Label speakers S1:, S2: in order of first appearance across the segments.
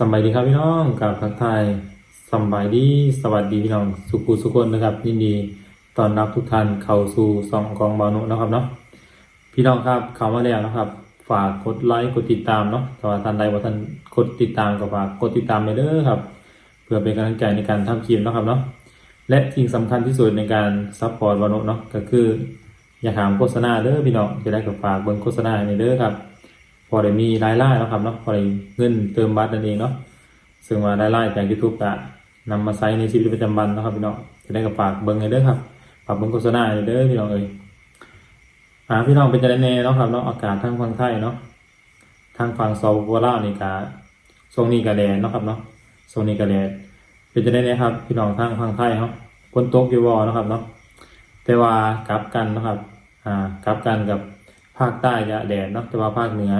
S1: สบายดีครับพี่น้องกับทักทายสบายดีสวัสดีพี่น้องสุขุสุขคนนะครับยินดีตอนรับทุกท่านเข้าสู่สองกองบานุนะครับเนาะพี่น้องครับเข้ามาแล้วนะครับ ฝากกดไลค์กดติดตามเนาะถ้าท่านใดว่าท่านกดติดตามก็ฝากกดติดตามไปเด้อครับ เพื่อเป็นกำลังใจในการทำคลิปนะครับเนาะและสิ่งสำคัญที่สุดในการซัพพอร์ตบานุเนาะก็คืออย่าถามโฆษณาเด้อพี่น้องจะได้กับฝากเบิ่งโฆษณาในเด้อครับ พอได้มีรายได้แล้วครับเนาะพอได้เงินเติมบัตรนั่นเองเนาะซึ่งว่ารายได้จาก YouTube ก็นำมาใช้ในชีวิตประจำวันนะครับพี่น้องจะได้กับฝากเบิ่งในเด้อครับฝากเบิ่งโฆษณาในเด้อพี่น้องเอ้ยอ่าพี่น้องเป็นจะได้แน่เนาะครับเนาะอากาศทางฝั่งไทยเนาะทางฝั่งซอโวลาวนี่ก็ช่วงนี้ก็แดดเนาะครับเนาะช่วงนี้ก็แดดเป็นจะได้แน่ครับพี่น้องทางฝั่งไทยเนาะฝนตกอยู่บ่เนาะครับเนาะแต่ว่ากลับกันนะครับอ่ากลับกันกับ ภาคใต้จะแดดเนาะแต่ว่าภาคเหนือ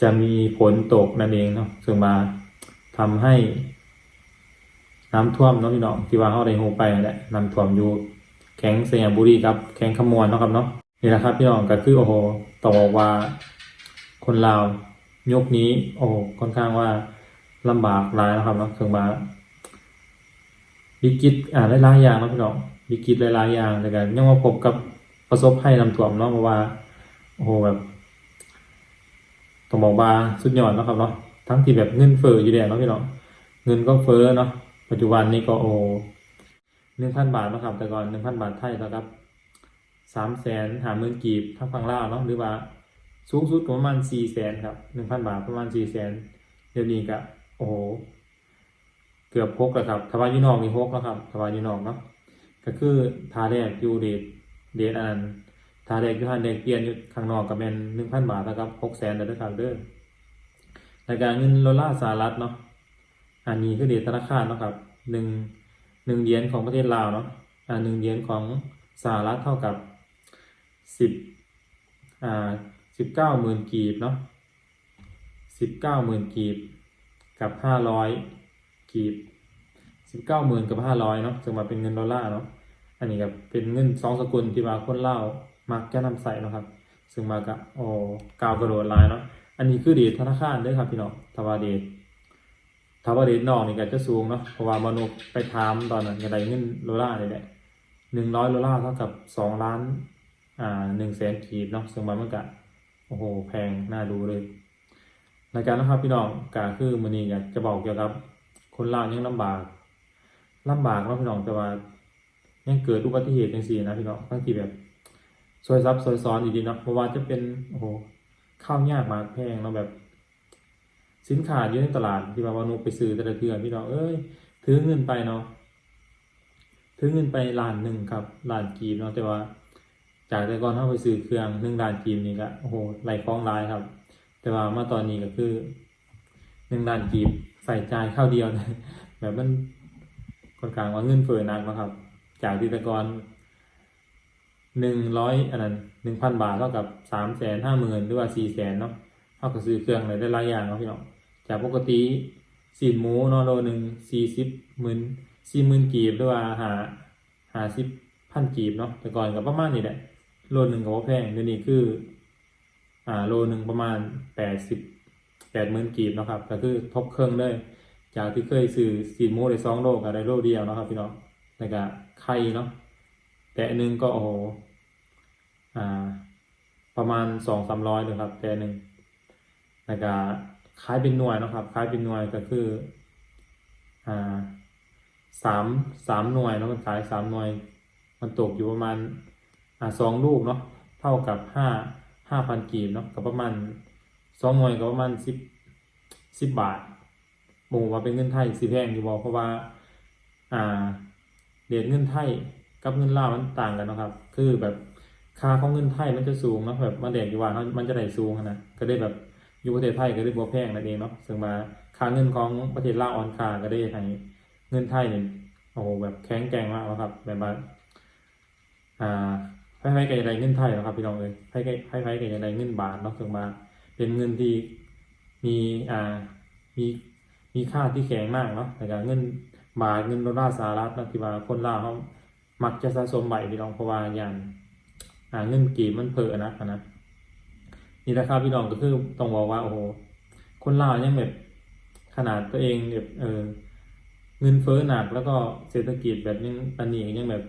S1: จะมีฝนตกนั่นเองเนาะซึ่งมาทำให้ น้ำท่วมเนาะพี่น้องที่ว่าเขาได้โฮไปนั่นแหละน้ำท่วมอยู่แข็งสยามบุรีครับ แข็งขมวนเนาะครับเนาะนี่แหละครับพี่น้องก็คือโอ้โหต้อว่าคนลาวยกนี้ โอ้โค่อนข้างว่าลำบากหลายนะครับเนาะซึ่งมาวิกฤตอ่าหลายๆอย่างเนาะพี่น้องวิกฤตหลายๆอย่างแต่กันยังมาพบกับประสบภัยน้ำท่วมเนาะเพราะว่า โอ้โหแบบต้องบอกว่าสุดยอดนะครับเนาะทั้งที่แบบเงินเฟ้ออยู่แล้วเนาะพี่เน้องเงินก็เฟ้อเนาะปัจจุบันนี้ก็โอ้หนึ่งพันบาทนะครับ แต่ก่อนหนึ่งพันบาทไทยแล้วครับสามแสนหาหมื่นกีบทั้งฝั่งลาวเนาะหรือว่าสูงสุดประมาณสี่แสนครับหนึ่งพันบาทประมาณสี่แสนเดี๋ยวนี้ก็โอ้โหเกือบพกแล้วครับทวายูนอกมีพกแล้วครับทวายูนอกเนาะก็คือทาแรกยูเดทเดทอัน ถ้าเด็กยู่หันเด็กเปลี่ยนอยู่ข้างนอกก็เป็นหนึ่งพันบาทนะครับหกแสนเด้อครับเด้อรายการเงินดอลลาร์สหรัฐเนาะอันนี้คือเดทธนาคารเนาะครับหนึ่งหนึ่งเหรียญของประเทศลาวเนาะอ่าหนึ่งเหรียญของสหรัฐเท่ากับสิบอ่าสิบเก้าหมื่นกีบเนาะสิบเก้าหมื่นกีบกับห้าร้อยกีบสิบเก้าหมื่นกับห้าร้อยเนาะจึงมาเป็นเงินดอลลาร์เนาะอันนี้ก็เป็นเงินสองสกุลที่ว่าคนเล่า มักจะนำใส่เนาะครับ ซึ่งมากะโอ้กาวกระโดดลายเนาะอันนี้คือเดทธนาคารด้วยครับพี่น้องทวาเดททวาเดทนอกนี่ก็จะสูงเนาะเพราะว่ามนุษย์ไปถามตอนนั้นก็ได้เงินโลลาร์นี่แหละหนึ่งร้อยโลลาเท่ากับสองล้านอ่าหนึ่งแสนกีบเนาะซึ่งมันมันก็โอ้โหแพงน่าดูเลยรายการนะครับพี่น้องก็คือมือนี้ก็จะบอกเกี่ยวกับ คนลาวยังลำบากลำบากเนาะพี่น้องแต่ว่ายังเกิดอุบัติเหตุจังซี่นะพี่น้องบางทีแบบ ซอยซับซอยซ้อนอยู่ดีเนาะเพราะว่าจะเป็นโอ้โหข้าวยากมากแพงเนาะแบบ สินค้าอยู่ในตลาดที่ว่าวานุไปซื้อแต่ละเทือพี่น้องเอ้ยถือเงินไปเนาะถือเงินไปล้านหนึ่งครับล้านกีบเนาะแต่ว่า จากแต่ก่อนเขาไปซื้อเครื่องหนึ่งล้านกีบนี่ก็โอ้โหไหลคล้องลายครับ แต่ว่ามาตอนนี้ก็คือหนึ่งล้านกีบใส่จ่ายข้าวเดียวนะแบบมันค่อนข้างว่าเงินเฟ้อนักนะครับ จากที่แต่ก่อน หนึ่งร้อยอันนั้นหนึ่งพันบาทเท่ากับสามแสนห้าหมื่นหรือว่าสี่แสนเนาะเท่ากับซื้อเครื่องอะไรได้หลายอย่างเนาะพี่น้องจากปกติสีหมูเนาะโลหนึ่งสี่สิบหมื่นสี่หมื่นกีบหรือว่าหาหาสิบพันกีบเนาะแต่ก่อนกับประมาณนี้แหละโลหนึ่งก็บ่แพงเดี๋ยวนี้คือ อ่าโลหนึ่งประมาณแปดสิบแปดหมื่นกีบเนาะครับก็คือทบเครื่องเลยจากที่เคยซื้อสีหมูได้สองโลก็ได้โลเดียวนะครับพี่น้องแล้วก็ไข่เนาะ แต่อันหนึงก็โอ้โหอ่า ประมาณสองสามร้อยเลยครับ แต่อันหนึ่งแล้วก็ขายเป็นหน่วยนะครับขายเป็นหน่วยก็คืออ่าสามสามหน่วยเนาะมันขายสามหน่วย มันตกอยู่ประมาณอ่าสองลูกเนาะเท่ากับห้าห้าพันกีบเนาะก็ประมาณสองหน่วยก็ประมาณสิบสิบบาทโมว่าเป็นเงินไทยสิแพงอยู่บอกเพราะว่า อ่าเดทเงินไทย กับเงินลาวมันต่างกันนะครับ คือแบบค่าของเงินไทยมันจะสูงนะแบบมาแดกอยู่ว่าเนาะมันจะได้สูงนะก็ได้แบบอยู่ประเทศไทยก็ได้บัวแพงนั่นเองเนาะซึ่งมาค่าเงินของประเทศลาวออนคาก็ได้ให้เงินไทยเนี่ยโอ้โหแบบแข็งแกร่งมากแล้วครับแบบว่าอ่าไพ่ไพ่กับอะไรเงินไทยเนะครับพี่น้องเลยไพ่ไพ่ไพ่ไพ่กับอะไรเงินบาทเนาะซึ่งมา เป็นเงินที่มีอ่ามีมีค่าที่แข็งมากเนาะแต่การเงินบาทเงินดอลลาร์สหรัฐนะที่ว่าคนลาวเขา มักจะสะสมใบพี่น้องเพราะว่าอย่างาเงินกีบมันเผลอนะนะนี่แหละครับพี่น้องก็คือต้องบอกว่าโอ้โหคนลาวยังแบบขนาดตัวเองแบบเออเงินเฟ้อหนักแล้วก็เศรษฐกิจแบบยังปันนี้ยังแบบ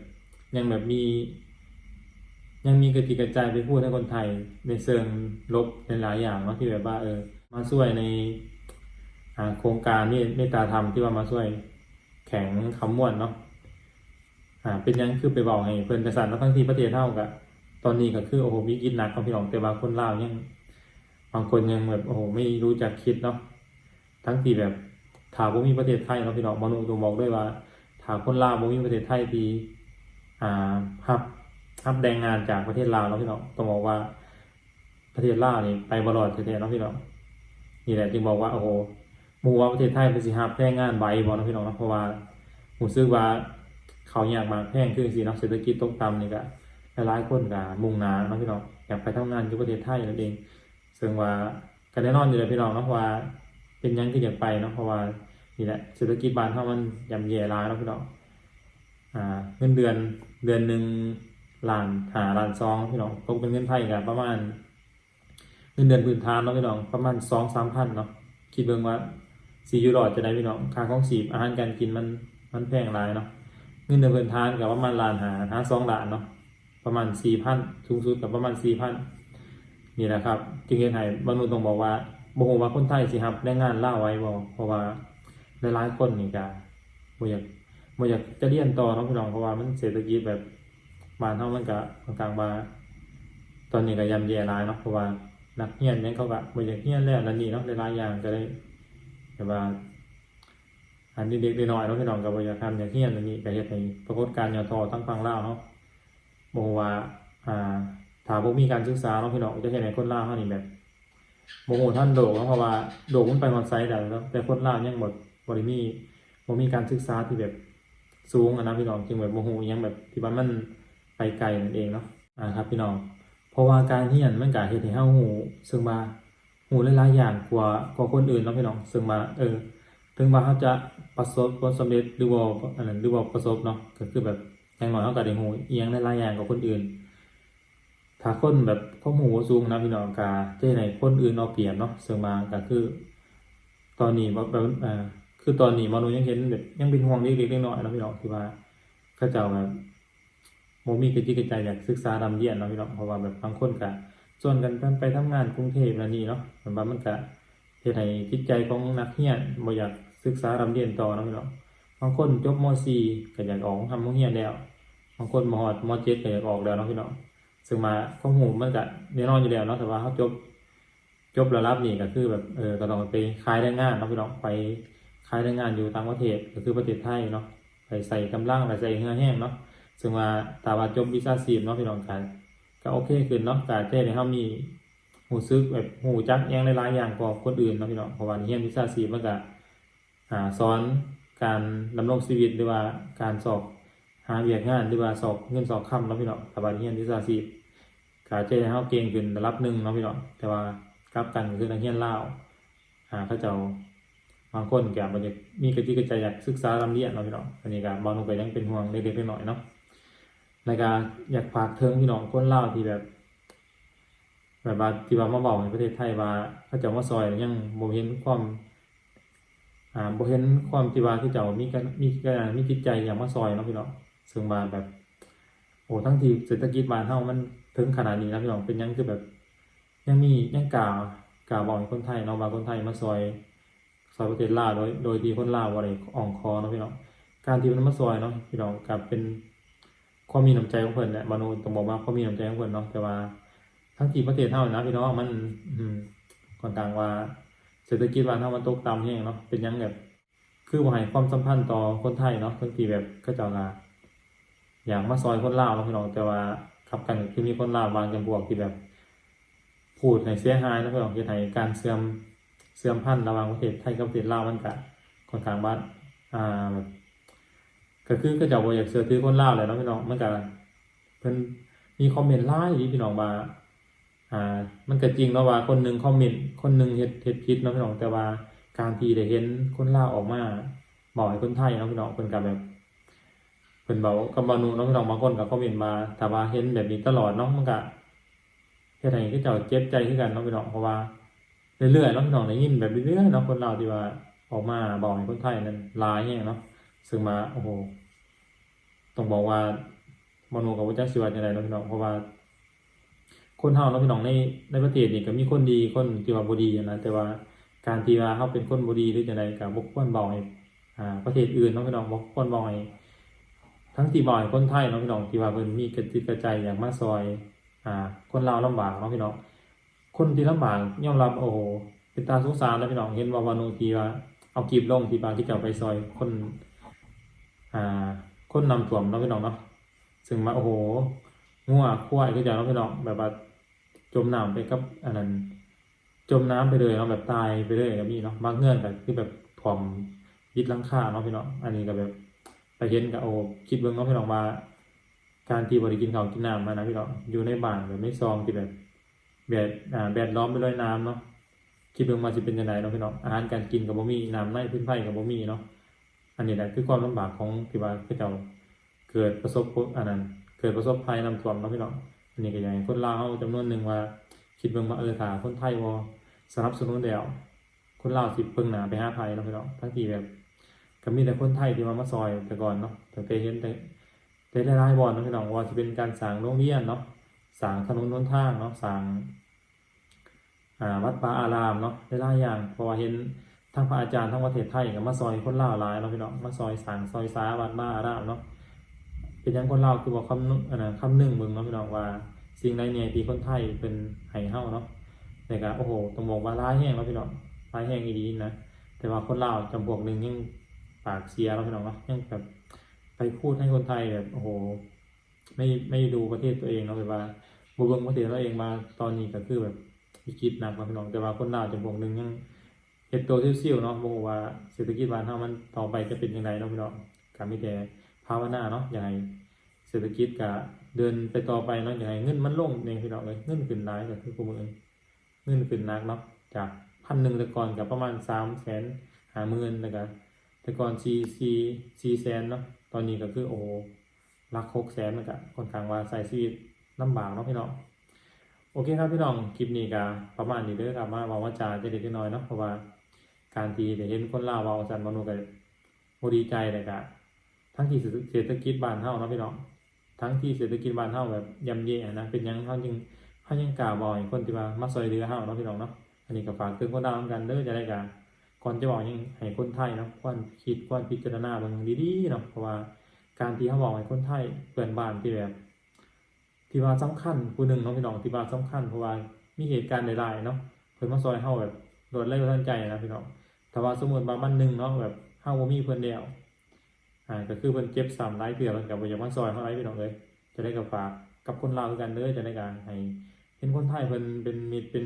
S1: ยังแบบมี ยังมีกระจิกระจายไปพูดให้คนไทย ในเชิงลบในหลายอย่างเนาะที่แบบว่าเออ มาช่วยในโครงการนี่เมตตาธรรมที่ว่ามาช่วยแข็งคำม่วนเนาะ อ่าเป็นยังคือไปบอกให้เพิ่นกษัตริย์แล้วทั้งที่ประเทศเท่ากับตอนนี้ก็คือโอ้โหวิกฤตหนักของพี่น้องแต่ว่าคนเล่ายังบางคนยังแบบโอ้โหไม่รู้จักคิดเนาะทั้งที่แบบถามว่ามีประเทศไทยเนาะพี่น้องมนุษย์ตัวบอกด้วยว่าถามคนลาวบ่มีประเทศไทยที่อ่าฮับฮับแรงงานจากประเทศลาวเนาะพี่น้องต้องบอกว่าประเทศลาวนี่ไปบรอดแท้ๆเนาะพี่น้องนี่แหละจึงบอกว่าโอ้โหมูว่าประเทศไทยเป็นสิฮับแรงงานใบบ่เนาะพี่น้องเนาะเพราะว่าหมู่ซื้อว่า เขาอยากมาแพงขึ้นสินะเศรษฐกิจตกต่ำนี่ก็หลายคนก็มุ่งหน้าเนาะพี่น้องอยากไปทำงานอยู่ประเทศไทยนั่นเอง ซึ่งว่าก็แน่นอนอยู่แล้วพี่น้องเนาะเพราะว่า เป็นยังที่อยากไปเนาะเพราะว่านี่แหละเศรษฐกิจบ้านเฮามันย่ำแย่หลายเนาะพี่น้องอ่าเงินเดือนเดือนหนึ่งล้านหาล้านซองพี่น้องตกเป็นเงินไทยก็ประมาณเงินเดือนพื้นฐานเนาะพี่น้องประมาณสองสามพันเนาะคิดเบิ่งว่าสี่ยูโรจะได้พี่น้องค่าของสีบอาหารการกินมันมันแพงหลายเนาะ เงินเดือนพื้นฐานกับประมาณล้านหาหาสองล้านเนาะประมาณสี่พันสูงสุดกับประมาณสี่พันนี่แหละครับ จึงเห็นให้บางนุต้องบอกว่าบ่ฮู้ว่าคนไทยสิรับแรงงานล่าไว้บ่เพราะว่าหลายๆคนนี่ก็บ่อยากบ่อยากจะเรียนต่อเนาะพี่น้องเพราะว่ามันเศรษฐกิจแบบบ้านเฮามันก็ค่อนข้างว่าตอนนี้ก็ย่ำแย่หลายเนาะเพราะว่านักเรียนเนี่ยเขาก็บ่อยากเรียนแล้วนั่นนี่เนาะหลายๆอย่างก็ได้แต่ว่า อันนี้เด็กๆน้อยๆเนาะพี่น้องก็บ่อยากทำอย่ากเรียนนั่นนี่ก็เฮ็ดให้ปรากฏการณ์ยอทอทั้งฝั่งลาวเนาะบ่ฮู้ว่าอ่าถ้าบ่มีการศึกษาเนาะพี่น้องจะเฮ็ดให้คนลาวเฮานี่แบบบ่ฮู้ทันโดกเพราะว่าโดกมันไปฮอดไสได้แล้วแต่คนลาวยังบ่บ่ได้มีบ่มีการศึกษาที่แบบสูงอะนะพี่น้องจึงแบบบ่ฮู้อิหยังแบบที่ว่ามันไปไกลนั่นเองเนาะอ่าครับพี่น้องเพราะว่าการเรียนมันก็เฮ็ดให้เฮาฮู้ซึ่งว่าฮู้หลายๆอย่างกว่ากว่าคนอื่นเนาะพี่น้องซึ่งว่าเออถึงว่าเขาจะ ประสบผลสำเร็จหรือว่าอันนั้นหรือว่าประสบเนาะก็คือแบบอย่างน้อยเขาก็ได้ฮู้อียังหลายอย่างกว่าคนอื่น ถ้าคนแบบข้อมูลสูงนะพี่น้องก็จะให้คนอื่นเอาเปรียบเนาะซึ่งมาก็คือ ตอนนี้แบบแบบอ่าคือตอนนี้มนุษย์ยังเห็นแบบยังเป็นห่วงเล็กๆน้อยๆนะพี่น้องที่ว่าเขาเจ้าแบบบ่มีกระจิตกระใจอยากศึกษาดำเรียนเนาะพี่น้องเพราะว่าแบบบางคนก็ส่วนกันไปทำงานกรุงเทพแล้วนี่เนาะมันว่ามันก็เฮ็ดให้จิตใจของนักเรียนบ่อยาก ศึกษาดำเรียนต่อนะพี่น้องบางคนจบม .4 ก็อยากออกทำโรงเรียนแล้วบางคนมฮอดม .7 ก็อยากออกแล้วนะพี่น้องซึ่งมาข้อมูลมันก็แน่นอนอยู่แล้วเนาะแต่ว่าเขาจบจบระดับนี้ก็คือแบบเออก็ต้องไปขายแรงงานเนาะพี่น้องไปขายแรงงานอยู่ต่างประเทศก็คือประเทศไทยเนาะไปใส่กำลังไปใส่เหือแห้งเนาะซึ่งว่าตาว่าจบวิชาชีพเนาะพี่น้องกันก็โอเคขึ้นเนาะแต่เจ้เนี่ยเขามีหูซึกแบบหูจักอยังหลายๆอย่างกว่าคนอื่นเนาะพี่น้องเพราะว่าเรียนวิชาชีมันก็ สอนการดำรงชีวิตหรือว่าการสอบหาเวียกงานหรือว่าสอบเงินสอบค่ำเนาะพี่น้องแต่ว่าเรียนวิชาชีพก็เจ้เขาเก่งขึ้นระดับหนึ่งเนาะพี่น้องแต่ว่ากลับกันคือนักเรียนเลาวอ่าเขาเจ้าบางคนแกมันจะมีกระจิกระใจอยากศึกษาลำเรียนเนาะพี่น้องอันนี้ก็บางคนก็ยังเป็นห่วงเล็กๆน้อยๆเนาะในการอยากฝากเทิงพี่น้องคนเล่าที่แบบแบบว่าที่ว่ามาบอกในประเทศไทยว่าพระเจ้ามาซอยยังบ่เห็นความ อ่าบ่เห็นความที่ว่าที่เจ้ามีกันมีกันมีจิตใจอย่างมาซอยเนาะพี่น้องซึ่งมาแบบ โอ้ทั้งทีเศรษฐกิจบ้านเฮามันถึงขนาดนี้นะพี่น้องเป็นยังคือแบบ ยังมียังกล่าวกล่าวบอกคนไทยเนาะว่าคนไทยมาซอยซอยประเทศลาวโดยโดยที่คนลาวบ่ได้อ่องคอเนาะพี่น้องการที่มันมาซอยเนาะพี่น้องกลับเป็นความมีน้ำใจของเพิ่นแหละมนุษย์ต้องบอกว่าความมีน้ำใจของเพิ่นเนาะแต่ว่าทั้งทีประเทศเฮานะพี่น้องมันอืมค่อนข้างว่า เศรษฐกิจบ้านเฮามันตกต่ำแฮงเนาะเป็นยังแบบ คือบ่ให้ความสัมพันธ์ต่อคนไทยเนาะทั้งที่แบบเขาเจ้าก็อยากมาซอยคนลาวเนาะพี่น้องแต่ว่าขับกันคือมีคนลาวบางจำพวกที่แบบพูดให้เสียหายเนาะพี่น้องเฮ็ดให้การเสื่อมเสื่อมพันธุ์ระหว่างประเทศไทยกับประเทศลาวมันก็ค่อนข้างว่าอ่าแบบก็คือก็จะบ่อยากเสือถือคนลาวแหละเนาะพี่น้องมันก็เพิ่นมีคอมเมนต์หลายที่พี่น้องว่า อ่ามันก็จริงเนาะว่าคนหนึ่งคอมเมนต์คนหนึ่งเฮ็ดเฮ็ดผิดเนาะพี่น้องแต่ว่าการที่ได้เห็นคนลาวออกมาบอกให้คนไทยเนาะพี่น้องเพิ่นก็แบบเพิ่นบอกกับบานูเนาะพี่น้องบางคนก็คอมเมนต์มาถ้าว่าเห็นแบบนี้ตลอดเนาะมันก็เฮ็ดให้คือเจ้าเจ็บใจคือกันเนาะพี่น้องเพราะว่าเรื่อยๆเนาะพี่น้องได้ยินแบบเรื่อยๆเนาะคนลาวที่ว่าออกมาบอกให้คนไทยนั้นร้ายเนี่ยเนาะซึ่งมาโอ้โหต้องบอกว่าบอนูกับว่าจะสิวัยังไงเนาะพี่น้องเพราะว่า คนเฮาเนาะพี่น้องในในประเทศนี่ก็มีคนดีคนที่ว่าบ่ดีนะแต่ว่าการที่ว่าเฮาเป็นคนบ่ดีหรือจังไดก็บ่ควรบอกให้อ่าประเทศอื่นเนาะพี่น้องบ่ควรบอกให้ทั้งที่บอกให้คนไทยเนาะพี่น้องที่ว่าเพิ่นมีกระจิตกระใจอยากมาซอยอ่าคนลาวลำบากเนาะพี่น้องคนที่ลำบากยอมรับโอ้โหเป็นตาสงสารนะพี่น้องเห็นว่าวานูทีว่าเอากีบลงที่บางที่จะเอาไปซอยคนอ่าคนนำถ่วมเนาะพี่น้องเนาะซึ่งมาโอ้โหงัวควายก็จะเนาะพี่น้องแบบว่า จมน้ำไปกับอันนั้น จมน้ำไปเลยเนาะแบบตายไปเลยก็มีเนาะบางเงื่อนก็คือแบบถ่วมยึดลังคาเนาะพี่เน้องอันนี้ก็แบบไปเห็นกับโอคิดเบิ่งเนาะพี่น้องว่า การที่บริกินข้าวกินน้ำมานะพี่น้องอยู่ในบ้านแบบไม่ซองที่แบบแบบอ่าแบดล้อมไปด้วยน้ำเนาะคิดเบิ่งมาสิเป็นยังไงเนาะพี่น้องอาหารการกินกับบ่มีน้ำในพื้นไผ่กับบ่มีเนาะอันนี้แหละคือความลำบากของที่ว่าพระเจ้าเกิดประสบพบอันนั้นเกิดประสบภัยน้ำท่วมเนาะพี่น้อง อันนี้ก็อย่างคนลาวจำนวนหนึ่งว่า คิดเบิ่งว่าเออถ้าคนไทยบ่สนับสนุนแล้วคนลาวสิเพิ่งหนาไปหาภัยเนาะพี่น้องทั้งที่แบบก็มีแต่คนไทยที่มามาซอยแต่ก่อนเนาะแต่เคยเห็นแต่แต่หลายๆบอลนาะพี่น้องว่าจะเป็นการสร้างโรงเรียนเนาะสร้างถนนหนทางเนาะสร้างอ่าวัดป่าอารามเนาะหลายๆอย่างเพราะว่าเห็นทั้งพระอาจารย์ทั้งประเทศไทยก็มาซอยคนลาวหลายเนาะพี่น้องมาซอยสร้างซอยสาวัดป่าอารามเนาะ เป็นยังคนเลาคือบอกคำนึงอันนั้นคำหนึ่งมึงเนาะพี่น้องว่า สิ่งใดเนี่ยที่คนไทยเป็นไห้เฮาเนาะแต่ก็โอ้โหต้องบอกว่าร้ายแห้งเนาะพี่น้องร้ายแห้งอีดีนะแต่ว่าคนเลาจำพวกหนึ่งยังปากเสียเนาะพี่น้องเนาะยังแบบไปพูดให้คนไทยแบบโอ้โห ไม่ไม่ดูประเทศตัวเองเนาะแบบว่าบเบิงประเทศตัวเองมาตอนนี้ก็คือแบบวิกฤตหนักมาพี่น้องแต่ว่าคนเลาจำพวกหนึ่งยังเห็ดตัวซิ่วๆเนาะบอกว่าเศรษฐกิจบ้านเฮามันต่อไปจะเป็นยังไงเนาะพี่น้องการมีแต่ภาวนาเนาะอย่างไร เศรษฐกิจก็เดินไปต่อไปเนาะอย่างไรเงินมันลงเนี่ยพี่น้องเลยเงินขึ้นหลายก็คือกูมือเงินขึ้นนักเนาะจากพันหนึ่งแต่ก่อนกับประมาณสามแสนหาหมื่นแล้วก็แต่ก่อนซีซีซีแสนเนาะตอนนี้ก็คือโอ้ลักหกแสนมันก็ค่อนข้างว่าใส่ชีวิตลำบากเนาะพี่น้องโอเคครับพี่น้องคลิปนี้ก็ประมาณนี้เด้อครับมาบอกว่าจาจะเด็กน้อยเนาะเพราะว่าการที่ได้เห็นคนลาวเวาสันมโนก็บ่ดีใจเลยก็ทั้งที่เศรษฐกิจบ้านเฮาเนาะพี่น้อง ทั้งที่เศรษฐกิจบ้านเฮาแบบย่ำแย่นะเป็นยังเฮาจึงเฮายังกล้าวบอกคนที่ว่ามาซอยเรือเฮาเนาะพี่น้องเนาะอันนี้ก็ฝากเตือนคนลาวเหมือนกันเด้อจะได้กันก่อนจะบอกยังให้คนไทยเนาะควรคิดควรพิจารณาเบางดีๆเนาะเพราะว่าการที่เขาบอกให้คนไทยเปิดบ้านที่แบบที่ว่าสำคัญผู้หนึ่งเนาะพี่น้องที่ว่าสำคัญเพราะว่ามีเหตุการณ์ใดๆเนาะเพิ่นมาซอยเฮาแบบโดดไล่บ่ทันใจนะพี่น้องแต่ว่าสมมุติว่ามันหนึงเนาะแบบเฮาบ่มีเพิ่นแล้ว อ่าก็คือเพิ่นเจ็บซ้ำหลายเทื่อเพิ่นก็บ่อยากมาซอยเฮาหลายพี่น้องเอ้ยจะได้กับฝากกับคนลาวคือกันเด้อจะได้การให้เห็นคนไทยเพิ่นเป็นมิตรเป็น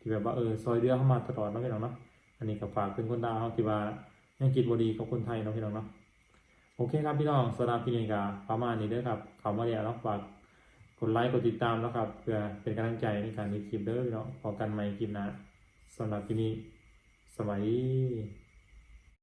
S1: ที่แบบว่าเออซอยเรือเข้ามาตลอดเนาะพี่น้องเนาะอันนี้ก็ฝากเป็นคนดาวที่ว่ายังกินบดีกับคนไทยเนาะพี่น้องเนาะโอเคครับพี่น้องสำหรับพี่นี่ก็ประมาณนี้เด้อครับเขามาเรียนแล้วฝากกดไลค์กดติดตามแล้วครับเพื่อเป็นกำลังใจในการทำคลิปเด้อพี่น้องพอกันใหม่คลิปหน้าสำหรับที่นี่สวัสดี